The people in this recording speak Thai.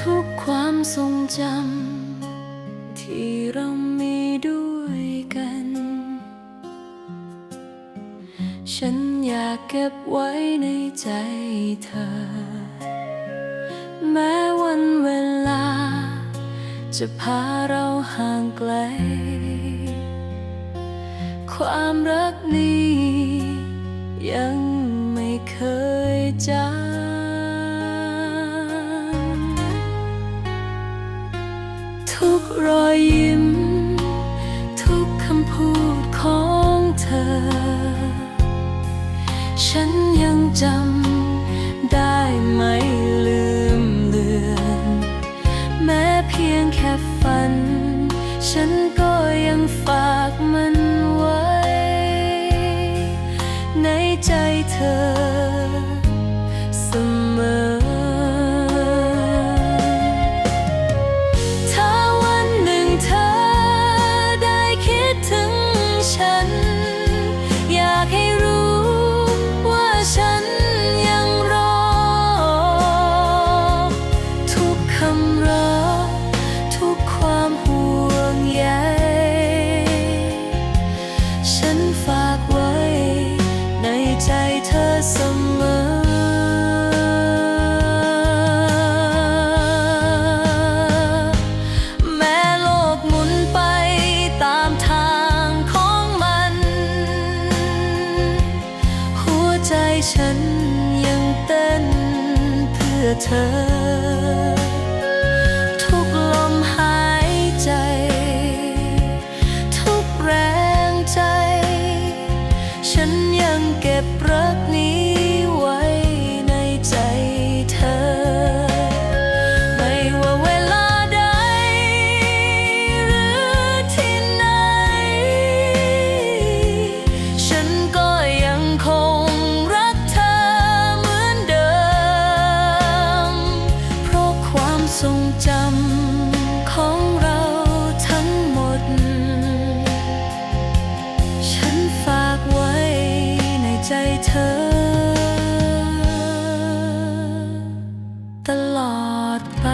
ทุกความทรงจำที่เรามีด้วยกัน ฉันอยากเก็บไว้ในใจเธอ แม้วันเวลา จะพาเราห่างไกล ความรักนี้ รอยยิ้ม ทุกคำพูดของเธอ ฉันยังจำได้ไม่ลืมเลือน แม้เพียงแค่ฝัน ฉันก็ยังฝากมันไว้ใน เสมอ แม้โลกหมุนไปตามทางของมัน หัวใจฉันยังเต้นเพื่อเธอ ทรงจำของเราทั้งหมด ฉันฝากไว้ในใจเธอ ตลอดไป